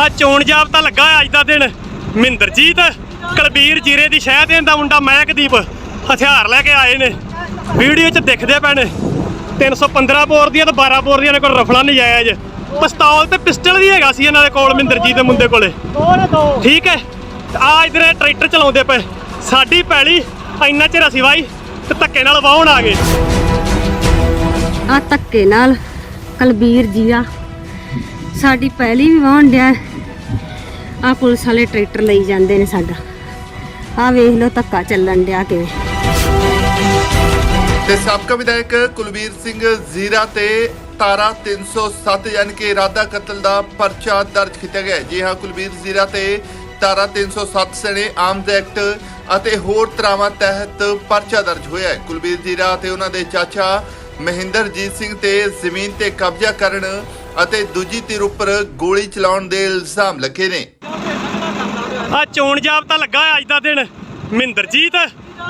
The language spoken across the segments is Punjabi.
ਆ ਚੋਣ ਜਾਬਤਾ ਲੱਗਾ ਅੱਜ ਦਾ ਦਿਨ। ਮਹਿੰਦਰਜੀਤ, ਕਲਬੀਰ ਜੀਰੇ ਦੀ ਸ਼ਹਿ ਦੇਣ ਦਾ ਮੁੰਡਾ ਮਹਿਕਦੀਪ ਹਥਿਆਰ ਲੈ ਕੇ ਆਏ ਨੇ। ਵੀਡੀਓ 'ਚ ਦਿਖਦੇ ਪਏ ਨੇ। 315 ਬੋਰ ਦੀਆਂ ਤੇ 12 ਬੋਰ ਦੀਆਂ ਨੇ ਕੋਲ ਰਫਲਾ ਨਜਾਇਜ਼। ਪਿਸਤੌਲ ਤੇ ਪਿਸਟਲ ਵੀ ਹੈਗਾ ਸੀ ਇਹਨਾਂ ਦੇ ਕੋਲ ਮਹਿੰਦਰਜੀਤ ਦੇ ਮੁੰਡੇ ਕੋਲੇ। ਠੀਕ ਹੈ? ਆ ਇਧਰ ਟਰੈਕਟਰ ਚਲਾਉਂਦੇ ਪਏ। ਸਾਡੀ ਪੈਲੀ ਇੰਨਾ ਚਿਰ ਅਸੀਂ ਵਾਈ ਤੇ ਧੱਕੇ ਨਾਲ ਵਾਹਣ ਆ ਗਏ। ਆ ਧੱਕੇ ਨਾਲ ਕਲਬੀਰ ਜੀਆ ਸਾਡੀ ਪਹਿਲੀ ਵੀ ਵਾਹਣ ਡਿਆ। ਆ ਪੁਲਿਸ ਵਾਲੇ ਟਰੈਕਟਰ ਲਈ ਜਾਂਦੇ ਨੇ ਸਾਡਾ। ਆ ਵੇਖ ਲਓ ਧੱਕਾ ਚੱਲਣ ਡਿਆ ਕਿਵੇਂ। ਤੇ ਸਾਬਕਾ ਵਿਧਾਇਕ ਕੁਲਬੀਰ ਸਿੰਘ ਜ਼ੀਰਾ ਤੇ ਤਾਰਾ 307 ਯਾਨੀ ਕਿ ਇਰਾਦਾ ਕਤਲ ਦਾ ਪਰਚਾ ਦਰਜ ਕੀਤਾ ਗਿਆ ਜੀ ਹਾਂ, ਕੁਲਵੀਰ ਜ਼ੀਰਾ ਤੇ ਤਾਰਾ 307 ਸਣੇ ਆਰਮਜ਼ ਐਕਟ ਅਤੇ ਹੋਰ ਤਰਾਵਾਂ ਤਹਿਤ ਪਰਚਾ ਦਰਜ ਹੋਇਆ ਹੈ। ਕੁਲਬੀਰ ਜ਼ੀਰਾ ਤੇ ਉਹਨਾਂ ਦੇ ਚਾਚਾ ਮਹਿੰਦਰਜੀਤ ਸਿੰਘ ਤੇ ਜ਼ਮੀਨ ਤੇ ਕਬਜ਼ਾ ਕਰਨ ਅਤੇ ਦੂਜੀ ਧਿਰ ਉੱਪਰ ਗੋਲੀ ਚਲਾਉਣ ਦੇ ਇਲਜ਼ਾਮ ਲੱਗੇ ਨੇ। ਆ ਚੋਣ ਜਾਬਤਾ ਲੱਗਾ ਅੱਜ ਦਾ ਦਿਨ। ਮਹਿੰਦਰਜੀਤ,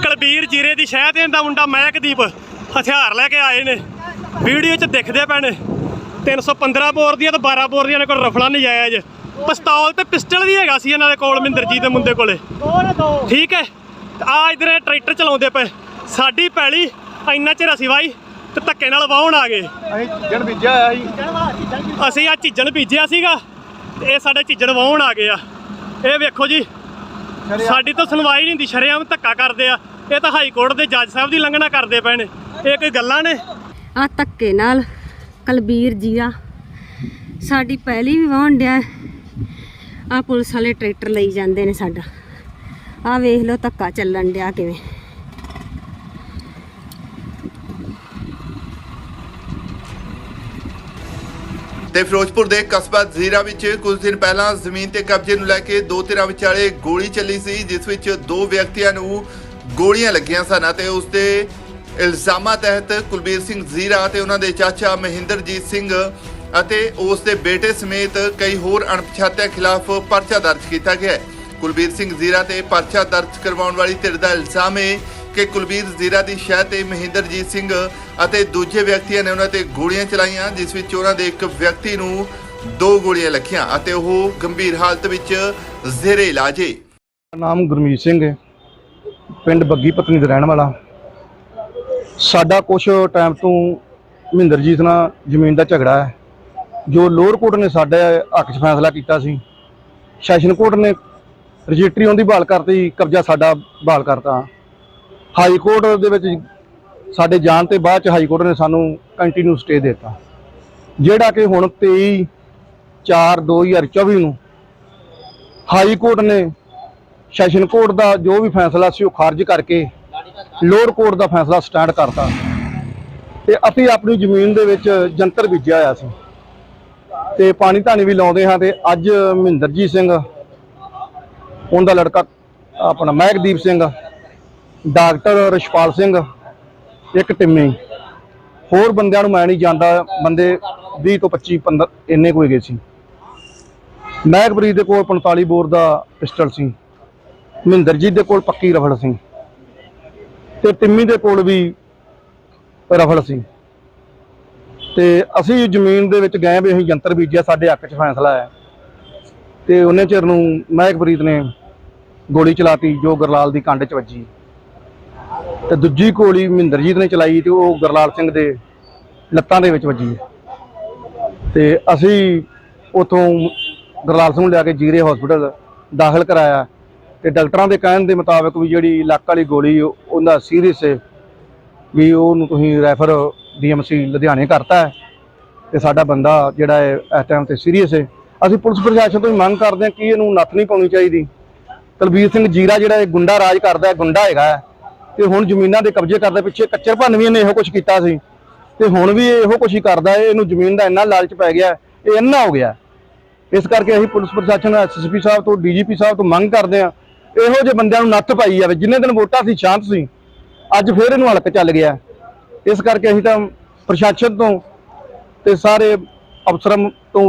ਕਲਬੀਰ ਜੀਰੇ ਦੀ ਸ਼ਹਿ ਦੇਣ ਦਾ ਮੁੰਡਾ ਮਹਿਕਦੀਪ ਹਥਿਆਰ ਲੈ ਕੇ ਆਏ ਨੇ। ਵੀਡੀਓ 'ਚ ਦਿਖਦੇ ਪਏ ਨੇ। 315 ਬੋਰ ਦੀਆਂ ਤੇ 12 ਬੋਰ ਦੀਆਂ ਨੇ ਕੋਲ ਰਫਲਾ ਨਜਾਇਜ਼। ਪਿਸਤੌਲ ਤੇ ਪਿਸਟਲ ਵੀ ਹੈਗਾ ਸੀ ਇਹਨਾਂ ਦੇ ਕੋਲ, ਮਹਿੰਦਰਜੀਤ ਦੇ ਮੁੰਡੇ ਕੋਲੇ। ਠੀਕ ਹੈ। ਆ ਇਧਰ ਟਰੈਕਟਰ ਚਲਾਉਂਦੇ ਪਏ। ਸਾਡੀ ਪੈਲੀ ਇੰਨਾ ਚਿਰ ਅਸੀਂ ਵਾਈ ਤੇ ਧੱਕੇ ਨਾਲ ਵਾਹਣ ਆ ਗਏ। ਜਣ ਬੀਜਿਆ ਆਇਆ ਸੀ। ਅਸੀਂ ਆ ਝਿੱਜਣ ਬੀਜਿਆ ਸੀਗਾ ਤੇ ਇਹ ਸਾਡੇ ਝਿੱਜਣ ਵਾਹਣ ਆ ਗਏ ਆ। ਇਹ ਵੇਖੋ ਜੀ ਸਾਡੀ ਤਾਂ ਸੁਣਵਾਈ ਨਹੀਂ ਹੁੰਦੀ ਸ਼ਰੇਆਮ ਧੱਕਾ ਕਰਦੇ ਆ। ਇਹ ਤਾਂ ਹਾਈ ਕੋਰਟ ਦੇ ਜੱਜ ਸਾਹਿਬ ਦੀ ਲੰਘਣਾ ਕਰਦੇ ਪਏ ਨੇ। ਇਹ ਕੋਈ ਗੱਲਾਂ ਨੇ? ਆ ਧੱਕੇ ਨਾਲ ਕਲਬੀਰ ਜੀਆ ਸਾਡੀ ਪਹਿਲੀ ਵੀ ਵਾਹਣ ਡਿਆ। ਆ ਪੁਲਿਸ ਵਾਲੇ ਟਰੈਕਟਰ ਲਈ ਜਾਂਦੇ ਨੇ ਸਾਡਾ। ਆ ਵੇਖ ਲਓ ਧੱਕਾ ਚੱਲਣ ਡਿਆ ਕਿਵੇਂ। ਤੇ ਫਿਰੋਜ਼ਪੁਰ ਦੇ ਕਸਬਾ ਜ਼ੀਰਾ ਵਿੱਚ ਕੁਝ ਦਿਨ ਪਹਿਲਾਂ ਜ਼ਮੀਨ ਤੇ ਕਬਜ਼ੇ ਨੂੰ ਲੈ ਕੇ ਦੋ ਧਿਰਾਂ ਵਿਚਾਲੇ ਗੋਲੀ ਚੱਲੀ ਸੀ, ਜਿਸ ਵਿੱਚ ਦੋ ਵਿਅਕਤੀਆਂ ਨੂੰ ਗੋਲੀਆਂ ਲੱਗੀਆਂ ਸਨ ਅਤੇ ਉਸ ਦੇ ਇਲਜ਼ਾਮਾਂ ਤਹਿਤ ਕੁਲਬੀਰ ਸਿੰਘ ਜ਼ੀਰਾ ਤੇ ਉਹਨਾਂ ਦੇ ਚਾਚਾ ਮਹਿੰਦਰਜੀਤ ਸਿੰਘ ਅਤੇ ਉਸ ਦੇ ਬੇਟੇ ਸਮੇਤ ਕਈ ਹੋਰ ਅਣਪਛਾਤਿਆਂ ਖਿਲਾਫ ਪਰਚਾ ਦਰਜ ਕੀਤਾ ਗਿਆ ਹੈ। ਕੁਲਬੀਰ ਸਿੰਘ ਜ਼ੀਰਾ ਤੇ ਪਰਚਾ ਦਰਜ ਕਰਵਾਉਣ ਵਾਲੀ ਧਿਰ ਦਾ ਇਲਜ਼ਾਮ ਹੈ ਕਿ ਕੁਲਬੀਰ ਜ਼ੀਰਾ ਦੀ ਸ਼ਹਿ ਤੇ ਮਹਿੰਦਰਜੀਤ ਸਿੰਘ ਅਤੇ ਦੂਜੇ ਵਿਅਕਤੀਆਂ ਨੇ ਉਹਨਾਂ ਤੇ ਗੋਲੀਆਂ ਚਲਾਈਆਂ, ਜਿਸ ਵਿੱਚ ਉਹਨਾਂ ਦੇ ਇੱਕ ਵਿਅਕਤੀ ਨੂੰ ਦੋ ਗੋਲੀਆਂ ਲੱਗੀਆਂ ਅਤੇ ਉਹ ਗੰਭੀਰ ਹਾਲਤ ਵਿੱਚ ਜ਼ੇਰੇ ਇਲਾਜ। ਹੈ ਮੇਰਾ ਨਾਮ ਗੁਰਮੀਤ ਸਿੰਘ ਹੈ। ਪਿੰਡ ਬੱਗੀ ਪਤਨੀ ਦਾ ਰਹਿਣ ਵਾਲਾ। ਸਾਡਾ ਕੁਝ ਟਾਈਮ ਤੋਂ ਮਹਿੰਦਰਜੀਤ ਨਾਲ ਜ਼ਮੀਨ ਦਾ ਝਗੜਾ ਹੈ। ਜੋ ਲੋਅਰ ਕੋਰਟ ਨੇ ਸਾਡੇ ਹੱਕ 'ਚ ਫੈਸਲਾ ਕੀਤਾ ਸੀ, ਸੈਸ਼ਨ ਕੋਰਟ ਨੇ ਰਜਿਸਟਰੀ ਉਹਦੀ ਬਹਾਲ ਕਰਤੀ, ਕਬਜ਼ਾ ਸਾਡਾ ਬਹਾਲ ਕਰਤਾ। ਹਾਈ ਕੋਰਟ ਦੇ ਵਿੱਚ ਸਾਡੇ ਜਾਣ ਤੇ ਬਾਅਦ ਚ ਹਾਈ ਕੋਰਟ ਨੇ ਸਾਨੂੰ ਕੰਟੀਨਿਊ ਸਟੇ ਦਿੱਤਾ। ਜਿਹੜਾ ਕਿ ਹੁਣ 23 4 2024 ਨੂੰ ਹਾਈ ਕੋਰਟ ਨੇ ਸੈਸ਼ਨ ਕੋਰਟ ਦਾ ਜੋ ਵੀ ਫੈਸਲਾ ਸੀ ਉਹ ਖਾਰਜ ਕਰਕੇ ਲੋਅਰ ਕੋਰਟ ਦਾ ਫੈਸਲਾ ਸਟੈਂਡ ਕਰਤਾ। ਤੇ ਅਸੀਂ ਆਪਣੀ ਜ਼ਮੀਨ ਦੇ ਵਿੱਚ ਜੰਤਰ ਬੀਜਿਆ ਹੋਇਆ ਸੀ। ਤੇ ਪਾਣੀ ਧਾਣੀ ਵੀ ਲਾਉਂਦੇ ਹਾਂ ਤੇ ਅੱਜ ਮਹਿੰਦਰਜੀਤ ਸਿੰਘ, ਉਹਦਾ ਲੜਕਾ ਆਪਣਾ ਮਹਿਕਦੀਪ ਸਿੰਘ ਡਾਕਟਰ ਰਿਸ਼ਪਾਲ ਸਿੰਘ, ਇੱਕ ਟਿੰਮੀ। ਹੋਰ ਬੰਦਿਆਂ ਨੂੰ ਮੈਂ ਨਹੀਂ ਜਾਣਦਾ, ਬੰਦੇ 20 ਤੋਂ 25 15 ਇੰਨੇ ਕੋਈ ਗਏ ਸੀ। ਮਹਿਕਪ੍ਰੀਤ ਦੇ ਕੋਲ 45 ਬੋਰ ਦਾ ਪਿਸਟਲ ਸੀ। ਮਹਿੰਦਰਜੀਤ ਦੇ ਕੋਲ ਪੱਕੀ ਰਫਲ ਸੀ। ਤੇ ਟਿੰਮੀ ਦੇ ਕੋਲ ਵੀ ਰਫਲ ਸੀ। ਤੇ ਅਸੀਂ ਜ਼ਮੀਨ ਦੇ ਵਿੱਚ ਗਏ ਵੀ ਅਸੀਂ ਯੰਤਰ ਬੀਜਿਆ, ਸਾਡੇ ਹੱਕ 'ਚ ਫੈਸਲਾ ਹੈ। ਤੇ ਉਹਨੇ ਚਿਰ ਨੂੰ ਮਹਿਕਪ੍ਰੀਤ ਨੇ ਗੋਲੀ ਚਲਾਤੀ, ਜੋ ਗਰਲਾਲ ਦੀ ਕੰਡ 'ਚ ਵੱਜੀ। ਤੇ ਦੂਜੀ ਗੋਲੀ ਮਹਿੰਦਰਜੀਤ ਨੇ ਚਲਾਈ ਤੇ ਉਹ ਗਰਲਾਲ ਸਿੰਘ ਦੇ ਲੱਤਾਂ ਦੇ ਵਿੱਚ ਵੱਜੀ ਤੇ ਅਸੀਂ ਉਥੋਂ ਗਰਲਾਲ ਸਿੰਘ ਨੂੰ ਲਿਆ ਕੇ ਜੀਰੇ ਹਸਪੀਟਲ ਦਾਖਲ ਕਰਾਇਆ ਤੇ ਡਾਕਟਰਾਂ ਦੇ ਕਹਿਣ ਦੇ ਮੁਤਾਬਕ ਵੀ ਜਿਹੜੀ ਲੱਕ ਵਾਲੀ ਗੋਲੀ ਉਹ- ਉਹਦਾ ਸੀਰੀਅਸ ਹੈ ਵੀ ਉਹਨੂੰ ਤੁਸੀਂ ਰੈਫਰ ਡੀਐਮਸੀ ਲੁਧਿਆਣੇ ਕਰਤਾ ਹੈ ਤੇ ਸਾਡਾ ਬੰਦਾ ਜਿਹੜਾ ਹੈ ਇਸ ਟਾਈਮ ਤੇ ਸੀਰੀਅਸ ਹੈ। ਅਸੀਂ ਪੁਲਿਸ ਪ੍ਰਸ਼ਾਸਨ ਤੋਂ ਵੀ ਮੰਗ ਕਰਦੇ ਹਾਂ ਕਿ ਇਹਨੂੰ ਨੱਥ ਨਹੀਂ ਪਾਉਣੀ ਚਾਹੀਦੀ। ਤਲਬੀਰ ਸਿੰਘ ਜੀਰਾ ਜਿਹੜਾ ਇਹ ਗੁੰਡਾ ਰਾਜ ਕਰਦਾ ਹੈ ਗੁੰਡਾ ਹੈਗਾ ਹੈ, ਤੇ ਹੁਣ ਜ਼ਮੀਨਾਂ ਦੇ ਕਬਜ਼ੇ ਕਰਦੇ ਪਿੱਛੇ ਕੱਚਰ ਭੰਨ ਨੇ ਇਹੋ ਕੁਝ ਕੀਤਾ ਸੀ। ਤੇ ਹੁਣ ਵੀ ਇਹੋ ਕੁਝ ਹੀ ਕਰਦਾ ਹੈ, ਇਹਨੂੰ ਜ਼ਮੀਨ ਦਾ ਇੰਨਾ ਲਾਲਚ ਪੈ ਗਿਆ, ਇਹ ਇੰਨਾ ਹੋ ਗਿਆ। ਇਸ ਕਰਕੇ ਅਸੀਂ ਪੁਲਿਸ ਪ੍ਰਸ਼ਾਸਨ ਐਸਐਸਪੀ ਸਾਹਿਬ ਤੋਂ ਡੀਜੀਪੀ ਸਾਹਿਬ ਤੋਂ ਮੰਗ ਕਰਦੇ ਹਾਂ, ਇਹੋ ਜਿਹੇ ਬੰਦਿਆਂ ਨੂੰ ਨੱਥ ਪਾਈ ਜਾਵੇ, ਜਿੰਨੇ ਦਿਨ ਵੋਟਾਂ ਸੀ, ਸ਼ਾਂਤ ਸੀ, ਅੱਜ ਫੇਰ ਇਹਨੂੰ ਹਲਕ ਚੱਲ ਗਿਆ। ਇਸ ਕਰਕੇ ਅਸੀਂ ਤਾਂ ਪ੍ਰਸ਼ਾਸਨ ਤੋਂ ਤੇ ਸਾਰੇ ਅਫਸਰਾਂ ਤੋਂ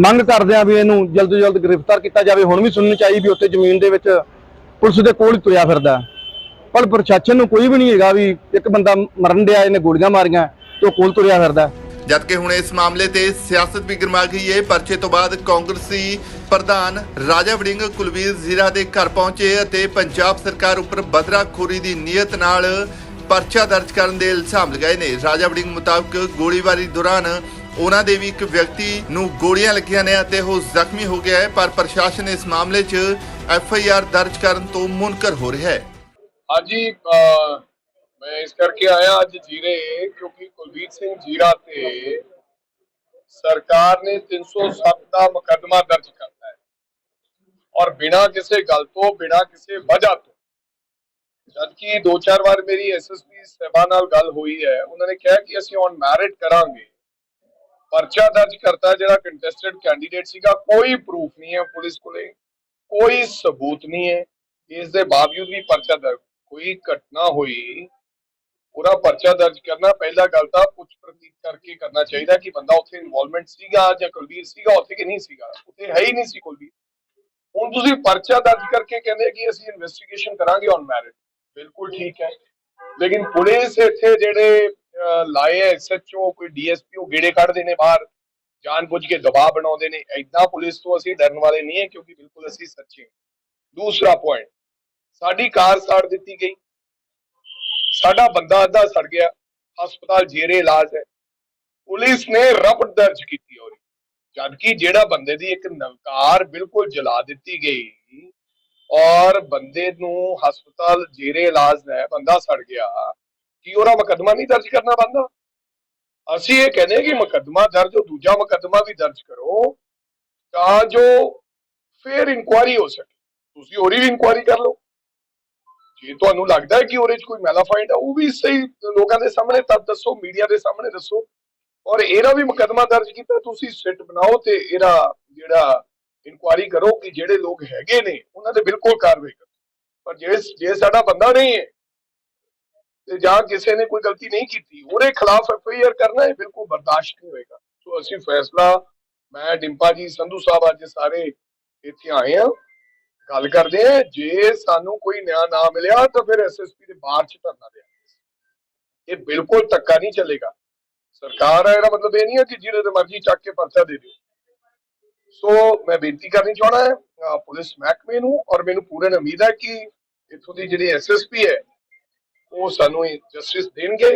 ਮੰਗ ਕਰਦੇ ਆ ਵੀ ਇਹਨੂੰ ਜਲਦ ਤੋਂ ਜਲਦ ਗ੍ਰਿਫਤਾਰ ਕੀਤਾ ਜਾਵੇ। ਹੁਣ ਵੀ ਸੁਣਨੀ ਚਾਹੀਦੀ ਵੀ ਉੱਥੇ ਜ਼ਮੀਨ ਦੇ ਵਿੱਚ ਪੁਲਿਸ ਦੇ ਕੋਲ ਹੀ ਤੁਰਿਆ ਫਿਰਦਾ। ਪਰ ਪ੍ਰਸ਼ਾਸਨ ਨੂੰ ਕੋਈ ਵੀ ਨਹੀਂ ਹੈਗਾ ਵੀ ਇੱਕ ਬੰਦਾ ਮਰਨ ਡਿਆ, ਇਹਨੇ ਗੋਲੀਆਂ ਮਾਰੀਆਂ, ਤੇ ਉਹ ਕੋਲ ਤੁਰਿਆ ਫਿਰਦਾ। ਜਦਕਿ ਹੁਣ ਇਸ ਮਾਮਲੇ ਤੇ ਸਿਆਸਤ ਵੀ ਗਰਮਾ ਗਈ ਹੈ ਪਰਚੇ ਤੋਂ ਬਾਅਦ ਕਾਂਗਰਸੀ ਪ੍ਰਧਾਨ ਰਾਜਾ ਵੜਿੰਗ ਕੁਲਵੀਰ ਜ਼ੀਰਾ ਦੇ ਘਰ ਪਹੁੰਚੇ ਅਤੇ ਪੰਜਾਬ ਸਰਕਾਰ ਉੱਪਰ ਬਦਰਾਖੋਰੀ ਦੀ ਨੀਅਤ ਨਾਲ ਪਰਚਾ ਦਰਜ ਕਰਨ ਦੇ ਇਲਜ਼ਾਮ ਲਗਾਏ ਨੇ। ਰਾਜਾ ਵੜਿੰਗ ਮੁਤਾਬਕ ਗੋਲੀਬਾਰੀ ਦੌਰਾਨ ਉਹਨਾਂ ਦੇ ਵੀ ਇੱਕ ਵਿਅਕਤੀ ਨੂੰ ਗੋਲੀਆਂ ਲੱਗੀਆਂ ਨੇ ਅਤੇ ਉਹ ਜ਼ਖਮੀ ਹੋ ਗਿਆ ਹੈ, ਪਰ ਪ੍ਰਸ਼ਾਸਨ ਇਸ ਮਾਮਲੇ 'ਚ ਐਫ ਆਈ ਆਰ ਦਰਜ ਕਰਨ ਤੋਂ ਮੁਨਕਰ ਹੋ ਰਿਹਾ ਹੈ। ਹਾਂਜੀ ਅਹ, ਮੈਂ ਇਸ ਕਰਕੇ ਆਇਆ ਅੱਜ ਜੀਰੇ ਕਿਉਂਕਿ ਕੁਲਬੀਰ ਸਿੰਘ ਜੀਰਾ ਤੇ ਸਰਕਾਰ ਨੇ 307 ਦਾ ਮੁਕੱਦਮਾ ਦਰਜ ਕਰਤਾ ਹੈ ਔਰ ਬਿਨਾਂ ਕਿਸੇ ਗੱਲ ਤੋਂ ਬਿਨਾਂ ਕਿਸੇ ਵਜ੍ਹਾ ਤੋਂ ਜਦਕਿ ਦੋ ਚਾਰ ਵਾਰ ਮੇਰੀ ਐਸਐਸਪੀ ਸਹਿਬਾ ਨਾਲ ਗੱਲ ਹੋਈ ਹੈ ਉਹਨਾਂ ਨੇ ਕਿਹਾ ਕਿ ਅਸੀਂ ਔਨ ਮੈਰਿਟ ਕਰਾਂਗੇ ਪਰਚਾ ਦਰਜ ਕਰਤਾ ਜਿਹੜਾ ਕੰਟੈਸਟਡ ਕੈਂਡੀਡੇਟ ਸੀਗਾ ਕੋਈ ਪ੍ਰੂਫ ਨਹੀਂ ਹੈ ਪੁਲਿਸ ਕੋਲੇ ਕੋਈ ਸਬੂਤ ਨਹੀਂ ਹੈ ਇਸ ਦੇ ਬਾਵਜੂਦ ਵੀ ਪਰਚਾ ਦਰਜ ਕੋਈ ਘਟਨਾ ਹੋਈ ਪੂਰਾ ਪਰਚਾ ਦਰਜ ਕਰਨਾ ਪਹਿਲਾ ਗੱਲ ਤਾਂ ਪੁੱਛ ਪ੍ਰਤੀਤ ਕਰਕੇ ਕਰਨਾ ਚਾਹੀਦਾ ਕਿ ਬੰਦਾ ਉੱਥੇ ਇਨਵੋਲਵਮੈਂਟ ਸੀਗਾ ਜਾਂ ਕੁਲਵੀਰ ਸੀਗਾ ਉੱਥੇ ਕਿ ਨਹੀਂ ਸੀਗਾ? ਉੱਥੇ ਹੈ ਹੀ ਨਹੀਂ ਸੀ ਕੁਲਵੀਰ। ਹੁਣ ਤੁਸੀਂ ਪਰਚਾ ਦਰਜ ਕਰਕੇ ਕਹਿੰਦੇ ਕਿ ਅਸੀਂ ਇਨਵੈਸਟੀਗੇਸ਼ਨ ਕਰਾਂਗੇ ਔਨ ਮੈਰਿਟ ਬਿਲਕੁਲ ਠੀਕ ਹੈ। ਲੇਕਿਨ ਪੁਲਿਸ ਇੱਥੇ ਜਿਹੜੇ ਅਹ, ਲਾਏ ਐਸਐਚਓ ਕੋਈ ਡੀਐਸਪੀ ਉਹ ਗੇੜੇ ਕੱਢਦੇ ਨੇ ਬਾਹਰ। ਜਾਣਬੁੱਝ ਕੇ ਦਬਾਅ ਬਣਾਉਂਦੇ ਨੇ। ਐਦਾਂ ਪੁਲਿਸ ਤੋਂ ਅਸੀਂ ਡਰਨ ਵਾਲੇ ਨਹੀਂ ਹੈ ਕਿਉਂਕਿ ਬਿਲਕੁਲ ਅਸੀਂ ਸੱਚੇ ਦੂਸਰਾ ਪੁਆਇੰਟ ਸਾਡੀ ਕਾਰ ਸਾੜ ਦਿੱਤੀ ਗਈ। ਸਾਡਾ ਬੰਦਾ ਅੱਧਾ ਸੜ ਗਿਆ। ਹਸਪਤਾਲ ਜੇਰੇ ਇਲਾਜ ਹੈ। ਪੁਲਿਸ ਨੇ ਰਪਟ ਦਰਜ ਕੀਤੀ ਹੋਈ ਜਦਕਿ ਜਿਹੜਾ ਬੰਦੇ ਦੀ ਇੱਕ ਨਵਕਾਰ ਬਿਲਕੁਲ ਜਲਾ ਦਿੱਤੀ ਗਈ ਔਰ ਬੰਦੇ ਨੂੰ ਹਸਪਤਾਲ ਜੇਰੇ ਇਲਾਜ ਹੈ, ਬੰਦਾ ਸੜ ਗਿਆ, ਕੀ ਉਹਦਾ ਮੁਕੱਦਮਾ ਨਹੀਂ ਦਰਜ ਕਰਨਾ ਬੰਦਾ? ਅਸੀਂ ਇਹ ਕਹਿੰਦੇ ਕਿ ਮੁਕੱਦਮਾ ਦਰਜ ਹੋ ਦੂਜਾ ਮੁਕੱਦਮਾ ਵੀ ਦਰਜ ਕਰੋ, ਤਾਂ ਜੋ ਫੇਰ ਇਨਕੁਆਰੀ ਹੋ ਸਕੇ। ਤੁਸੀਂ ਉਹਦੀ ਵੀ ਇਨਕੁਆਰੀ ਕਰ ਲਓ। ਜੇ ਤੁਹਾਨੂੰ ਲੱਗਦਾ ਹੈ ਕਿ ਉਹਦੇ 'ਚ ਕੋਈ ਮੈਲਾਫਾਈਡ ਹੈ ਉਹ ਵੀ ਸਹੀ ਲੋਕਾਂ ਦੇ ਸਾਹਮਣੇ, ਤਦ ਦੱਸੋ ਮੀਡੀਆ ਦੇ ਸਾਹਮਣੇ ਦੱਸੋ। ਔਰ ਇਹਦਾ ਵੀ ਮੁਕੱਦਮਾ ਦਰਜ ਕੀਤਾ, ਤੁਸੀਂ ਸਿੱਟ ਬਣਾਓ ਤੇ ਇਹਦਾ ਜਿਹੜਾ ਇਨਕੁਆਰੀ ਕਰੋ ਕਿ ਜਿਹੜੇ ਲੋਕ ਹੈਗੇ ਨੇ, ਉਹਨਾਂ ਦੇ ਬਿਲਕੁਲ ਕਾਰਵਾਈ ਕਰੋ। ਪਰ ਜੇ ਜੇ ਸਾਡਾ ਬੰਦਾ ਨਹੀਂ ਹੈ, ਤੇ ਜਾਂ ਕਿਸੇ ਨੇ ਕੋਈ ਗਲਤੀ ਨਹੀਂ ਕੀਤੀ, ਉਹਦੇ ਖਿਲਾਫ ਐਫ ਆਈ ਆਰ ਕਰਨਾ ਇਹ ਬਿਲਕੁਲ ਬਰਦਾਸ਼ਤ ਨਹੀਂ ਹੋਏਗਾ। ਸੋ ਅਸੀਂ ਫੈਸਲਾ, ਮੈਂ ਡਿੰਪਾ ਜੀ, ਸੰਧੂ ਸਾਹਿਬ ਅੱਜ ਸਾਰੇ ਇੱਥੇ ਆਏ ਆ ਗੱਲ ਕਰਦੇ ਆ, ਜੇ ਸਾਨੂੰ ਕੋਈ ਨਿਆਂ ਨਾ ਮਿਲਿਆ ਤਾਂ ਫਿਰ ਐਸਐਸਪੀ ਦੇ ਬਾਹਰ ਚ ਧਰਨਾ ਦੇਾਂਗੇ ਇਹ ਬਿਲਕੁਲ ਧੱਕਾ ਨਹੀਂ ਚੱਲੇਗਾ। ਸਰਕਾਰ ਹੈ ਇਹਦਾ ਮਤਲਬ ਇਹ ਨਹੀਂ ਹੈ ਕਿ ਜਿਹਦੇ ਤੇ ਮਰਜ਼ੀ ਚੱਕ ਕੇ ਪਰਚਾ ਦੇ ਦਿਓ। ਸੋ ਮੈਂ ਬੇਨਤੀ ਕਰਨੀ ਚਾਹਣਾ ਹੈ ਪੁਲਿਸ ਮਹਿਕਮੇ ਨੂੰ ਔਰ ਮੈਨੂੰ ਪੂਰਨ ਉਮੀਦ ਹੈ ਕਿ ਇੱਥੋਂ ਦੀ ਜਿਹੜੀ ਐਸਐਸਪੀ ਹੈ, ਉਹ ਸਾਨੂੰ ਜਸਟਿਸ ਦੇਣਗੇ।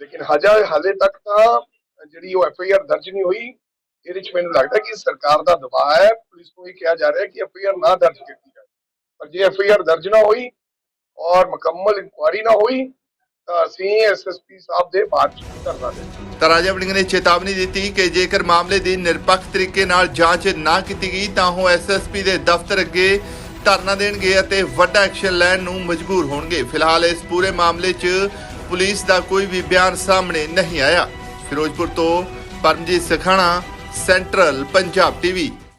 ਲੇਕਿਨ ਹਜਾ ਹਾਲੇ ਤੱਕ ਤਾਂ ਜਿਹੜੀ ਉਹ ਐਫਆਈਆਰ ਦਰਜ ਨਹੀਂ ਹੋਈ ਇਹਦੇ ਚ ਮੈਨੂੰ ਲੱਗਦਾ ਕਿ ਸਰਕਾਰ ਦਾ ਦਬਾਅ ਹੈ, ਪੁਲਿਸ ਨੂੰ ਇਹ ਕਿਹਾ ਜਾ ਰਿਹਾ ਕਿ ਐਫਆਈਆਰ ਨਾ ਦਰਜ ਕੀਤੀ ਜਾਵੇ। ਪਰ ਜੇ ਐਫਆਈਆਰ ਦਰਜ ਨਾ ਹੋਈ ਔਰ ਮੁਕੰਮਲ ਇਨਕੁਆਰੀ ਨਾ ਹੋਈ, ਤਾਂ ਅਸੀਂ ਐਸਐਸਪੀ ਸਾਹਿਬ ਦੇ ਬਾਅਦ ਚ ਧਰਨਾ ਤਾਂ ਰਾਜਾ ਵੜਿੰਗ ਨੇ ਚੇਤਾਵਨੀ ਦਿੱਤੀ ਕਿ ਜੇਕਰ ਮਾਮਲੇ ਦੀ ਨਿਰਪੱਖ ਤਰੀਕੇ ਨਾਲ ਜਾਂਚ ਨਾ ਕੀਤੀ ਗਈ, ਤਾਂ ਉਹ ਐਸਐਸਪੀ ਦੇ ਦਫ਼ਤਰ ਅੱਗੇ ਧਰਨਾ ਦੇਣਗੇ ਅਤੇ ਵੱਡਾ ਐਕਸ਼ਨ ਲੈਣ ਨੂੰ ਮਜਬੂਰ ਹੋਣਗੇ। ਫਿਲਹਾਲ ਇਸ ਪੂਰੇ ਮਾਮਲੇ 'ਚ ਪੁਲਿਸ ਦਾ ਕੋਈ ਵੀ ਬਿਆਨ ਸਾਹਮਣੇ ਨਹੀਂ ਆਇਆ। ਫਿਰੋਜ਼ਪੁਰ ਤੋਂ ਪਰਮਜੀਤ ਸਖਾਣਾ ਸੈਂਟਰਲ ਪੰਜਾਬ ਟੀਵੀ